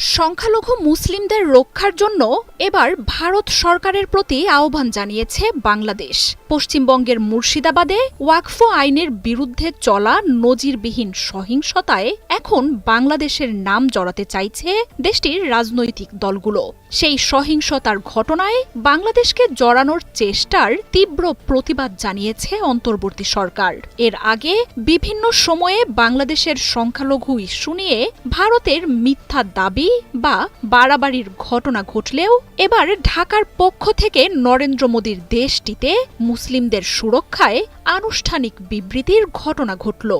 সংখ্যালঘু মুসলিমদের রক্ষার জন্য এবার ভারত সরকারের প্রতি আহ্বান জানিয়েছে বাংলাদেশ। পশ্চিমবঙ্গের মুর্শিদাবাদে ওয়াকফো আইনের বিরুদ্ধে চলা নজিরবিহীন সহিংসতায় এখন বাংলাদেশের নাম জড়াতে চাইছে দেশটির রাজনৈতিক দলগুলো, সেই সহিংসতার ঘটনায় বাংলাদেশকে জড়ানোর চেষ্টার তীব্র প্রতিবাদ জানিয়েছে অন্তর্বর্তী সরকার। এর আগে বিভিন্ন সময়ে বাংলাদেশের সংখ্যালঘু ইস্যু নিয়ে ভারতের মিথ্যা দাবি বা বাড়াবাড়ির ঘটনা ঘটলেও এবার ঢাকার পক্ষ থেকে নরেন্দ্র মোদীর দেশটিতে মুসলিমদের সুরক্ষায় আনুষ্ঠানিক বিবৃতির ঘটনা ঘটল।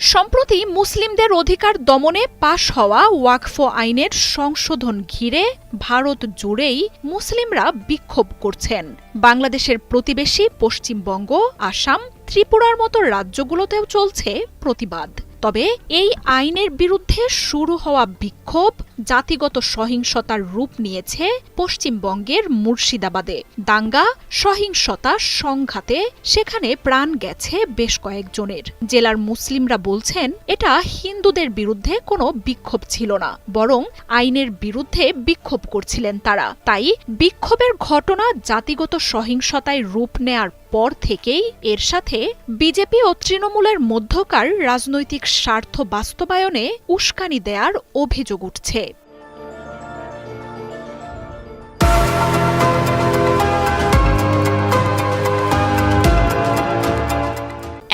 সম্প্রতি মুসলিমদের অধিকার দমনে পাশ হওয়া ওয়াকফ আইনের সংশোধন ঘিরে ভারত জুড়েই মুসলিমরা বিক্ষোভ করছেন। বাংলাদেশের প্রতিবেশী পশ্চিমবঙ্গ, আসাম, ত্রিপুরার মতো রাজ্যগুলোতেও চলছে প্রতিবাদ। তবে এই আইনের বিরুদ্ধে শুরু হওয়া বিক্ষোভ জাতিগত সহিংসতার রূপ নিয়েছে পশ্চিমবঙ্গের মুর্শিদাবাদে। দাঙ্গা, সহিংসতা সংঘাতে সেখানে প্রাণ গেছে বেশ কয়েকজনের। জেলার মুসলিমরা বলছেন, এটা হিন্দুদের বিরুদ্ধে কোনো বিক্ষোভ ছিল না, বরং আইনের বিরুদ্ধে বিক্ষোভ করছিলেন তারা। তাই বিক্ষোভের ঘটনা জাতিগত সহিংসতায় রূপ নেয়ার পর থেকেই এর সাথে বিজেপি ও তৃণমূলের মধ্যকার রাজনৈতিক স্বার্থ বাস্তবায়নে উস্কানি দেয়ার অভিযোগ উঠছে।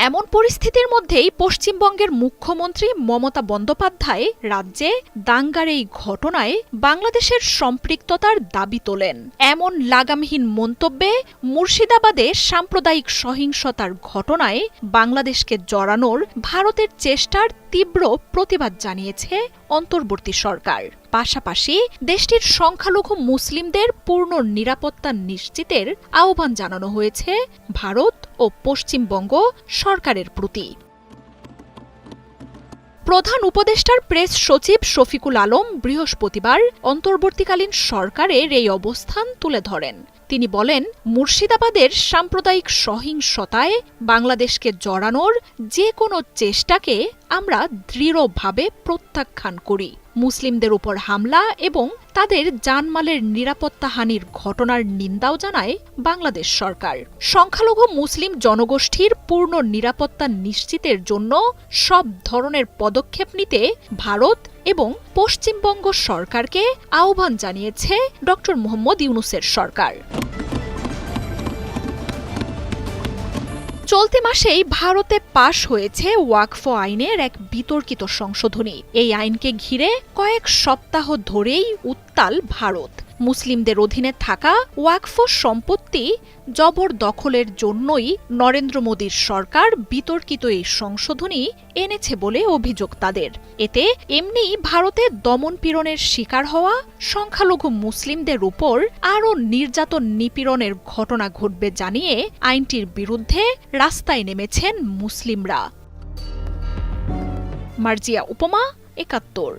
এমন পরিস্থিতির মধ্যেই পশ্চিমবঙ্গের মুখ্যমন্ত্রী মমতা বন্দ্যোপাধ্যায় রাজ্যে দাঙ্গার এই ঘটনায় বাংলাদেশের সম্পৃক্ততার দাবি তোলেন। এমন লাগামহীন মন্তব্যে মুর্শিদাবাদে সাম্প্রদায়িক সহিংসতার ঘটনায় বাংলাদেশকে জড়ানোর ভারতের চেষ্টার তীব্র প্রতিবাদ জানিয়েছে অন্তর্বর্তী সরকার। পাশাপাশি দেশটির সংখ্যালঘু মুসলিমদের পূর্ণ নিরাপত্তা নিশ্চিতের আহ্বান জানানো হয়েছে ভারত ও পশ্চিমবঙ্গ সরকারের প্রতি। প্রধান উপদেষ্টার প্রেস সচিব শফিকুল আলম বৃহস্পতিবার অন্তর্বর্তীকালীন সরকারের এই অবস্থান তুলে ধরেন। তিনি বলেন, মুর্শিদাবাদের সাম্প্রদায়িক সহিংসতায় বাংলাদেশকে জড়ানোর যে কোনো চেষ্টাকে আমরা দৃঢ়ভাবে প্রত্যাখ্যান করি। মুসলিমদের উপর হামলা এবং তাদের জানমালের নিরাপত্তাহানির ঘটনার নিন্দাও জানায় বাংলাদেশ সরকার। সংখ্যালঘু মুসলিম জনগোষ্ঠীর পূর্ণ নিরাপত্তা নিশ্চিতের জন্য সব ধরনের পদক্ষেপ নিতে ভারত এবং পশ্চিমবঙ্গ সরকারকে আহ্বান জানিয়েছে ড মোহাম্মদ ইউনুসের সরকার। চলতি মাসেই ভারতে পাশ হয়েছে ওয়াকফ আইনের এক বিতর্কিত সংশোধনী। এই আইনকে ঘিরে কয়েক সপ্তাহ ধরেই উত্তাল ভারত। মুসলিমদের অধীনে থাকা ওয়াকফ সম্পত্তি জবরদখলের জন্যই নরেন্দ্র মোদীর সরকার বিতর্কিত এই সংশোধনী এনেছে বলে অভিযোগ তাদের। এতে এমনি ভারতে দমনপীড়নের শিকার হওয়া, সংখ্যালঘু মুসলিমদের উপর আরও নির্যাতন নিপীড়নের ঘটনা ঘটবে জানিয়ে আইনটির বিরুদ্ধে রাস্তায় নেমেছেন মুসলিমরা। মার্জিয়া উপমা, একাত্তর।